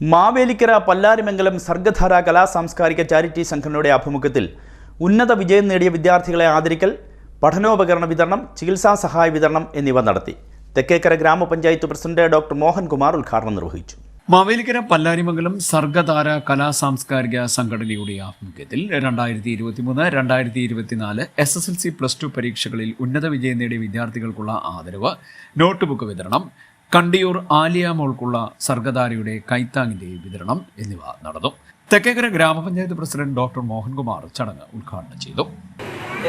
മാവേലിക്കര പല്ലാരിമംഗലം സർഗധാര കലാ സാംസ്കാരിക ചാരിറ്റി സംഘടനയുടെ ആഭിമുഖ്യത്തിൽ ഉന്നത വിജയം നേടിയ വിദ്യാർത്ഥികളെ ആദരിക്കൽ പഠനോപകരണ വിതരണം ചികിത്സാ സഹായ വിതരണം എന്നിവ നടത്തി. തെക്കേക്കര ഗ്രാമപഞ്ചായത്ത് പ്രസിഡന്റ് ഡോക്ടർ മോഹൻകുമാർ ഉദ്ഘാടനം നിർവഹിച്ചു. മാവേലിക്കര പല്ലാരിമംഗലം സർഗധാര കലാ സാംസ്കാരിക സംഘടനയുടെ ആഭിമുഖ്യത്തിൽ രണ്ടായിരത്തി ഇരുപത്തിമൂന്ന് രണ്ടായിരത്തി ഇരുപത്തിനാല് S S L C plus two പരീക്ഷകളിൽ ഉന്നത വിജയം നേടിയ വിദ്യാർത്ഥികൾക്കുള്ള ആദരവ് നോട്ട് ബുക്ക് വിതരണം കണ്ടിയൂർ ആലിയ മോൾക്കുള്ള സർഗധാരയുടെ കൈത്താങ്ങിന്റെ വിതരണം എന്നിവ നടന്നു. തെക്കേക്കര ഗ്രാമപഞ്ചായത്ത് പ്രസിഡന്റ് ഡോക്ടർ മോഹൻകുമാർ ചടങ്ങ് ഉദ്ഘാടനം ചെയ്തു.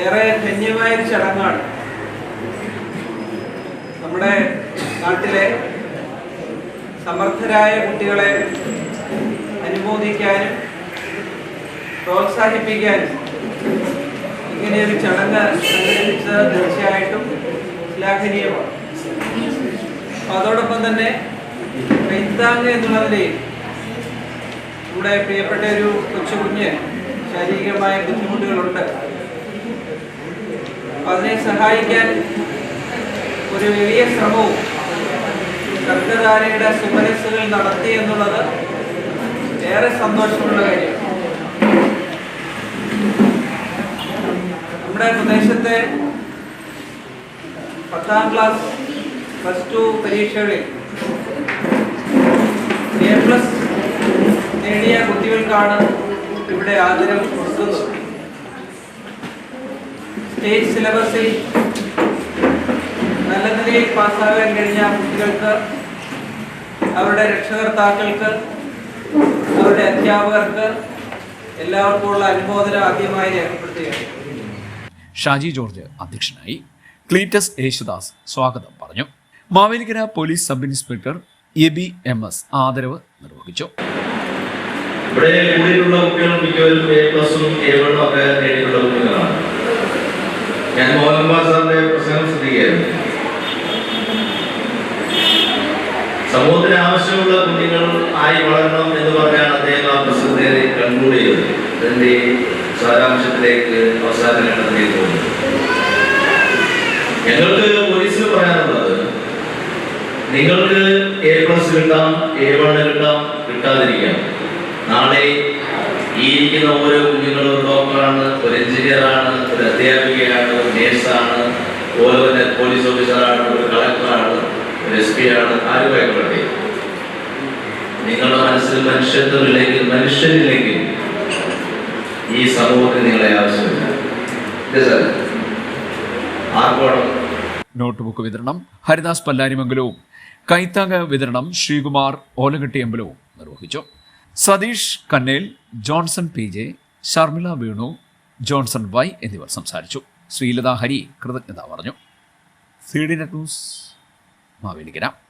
ഏറെ ധന്യമായൊരു ചടങ്ങാണ് നമ്മുടെ നാട്ടിലെ സമർത്ഥരായ കുട്ടികളെ അനുമോദിക്കാനും പ്രോത്സാഹിപ്പിക്കാനും ഇങ്ങനെയൊരു ചടങ്ങ് സംഘടിപ്പിച്ചത് തീർച്ചയായിട്ടും ശ്ലാഘനീയമാണ്. അതോടൊപ്പം തന്നെ പെയ്താങ് എന്നുള്ള നിലയിൽ നമ്മുടെ പ്രിയപ്പെട്ട ഒരു കൊച്ചു കുഞ്ഞ് ശാരീരികമായ ബുദ്ധിമുട്ടുകളുണ്ട്. അതിനെ സഹായിക്കാൻ ഒരു വലിയ ശ്രമവും സർഗധാരയുടെ സുമനസ്സുകൾ നടത്തി എന്നുള്ളത് ഏറെ സന്തോഷമുള്ള കാര്യം. നമ്മുടെ പ്രദേശത്തെ പത്താം ക്ലാസ് പ്ലസ് ടു പരീക്ഷകളിൽ എ പ്ലസ് നേടിയ കുട്ടികൾക്കാണ് ഇവിടെ ആദരം കൊടുക്കുന്നത്. സ്റ്റേറ്റ് സിലബസിൽ നല്ല നിലയിൽ പാസ്സാകാൻ കഴിഞ്ഞ കുട്ടികൾക്ക് അവരുടെ രക്ഷകർത്താക്കൾക്ക് അവരുടെ അധ്യാപകർക്ക് എല്ലാവർക്കുമുള്ള അനുമോദനം ആദ്യമായി രേഖപ്പെടുത്തുകയാണ്. ഷാജി ജോർജ് അധ്യക്ഷനായി ക്ലീറ്റസ് യേശുദാസ് സ്വാഗതം പറഞ്ഞു. Mavelikkara police sub inspector Aby M S ആദരവ് നിർവഹിച്ചു. എ എ സമൂഹത്തിന് ആവശ്യമുള്ള കുഞ്ഞുങ്ങൾ ആയി വളരണം എന്ന് പറഞ്ഞാണ് അദ്ദേഹം ആ പ്രസംഗത്തെ കൺക്ലൂഡ് ചെയ്തത്. അതിന്റെ സാരാംശത്തിലേക്ക് അവസാനം പോകുന്നത്. ഞങ്ങൾക്ക് പോലീസിന് പറയാനുള്ളത് നിങ്ങൾക്ക് എ പ്ലസ് കിട്ടാം എ വൺ കിട്ടാം കിട്ടാതിരിക്കാം. നാളെ ഈ ഇരിക്കുന്ന ഓരോ കുഞ്ഞുങ്ങളും ഒരു ഡോക്ടറാണ് ഒരു എഞ്ചിനീയറാണ് ഒരു അധ്യാപികയാണ് ഒരു നേഴ്സാണ് ഓരോ പോലീസ് ഓഫീസറാണ് ഒരു കളക്ടറാണ് ഒരു എസ് പി ആണ് ആരുമായിക്കൊള്ളട്ടെ നിങ്ങളുടെ മനസ്സിൽ മനുഷ്യത്വമില്ലെങ്കിൽ മനുഷ്യനില്ലെങ്കിൽ ഈ സമൂഹത്തിന് നിങ്ങളെ ആവശ്യമില്ല. ആർക്കോടും നോട്ട് ബുക്ക് വിതരണം ഹരിദാസ് പല്ലാരിമംഗലവും കൈത്താങ്ക വിതരണം ശ്രീകുമാർ ഓലകെട്ടി അമ്പലവും നിർവഹിച്ചു. Satheesh Kannel Johnson P J Sharmila Venu Johnson Y എന്നിവർ സംസാരിച്ചു. ശ്രീലത ഹരി കൃതജ്ഞത പറഞ്ഞു. C D net news Mavelikkara.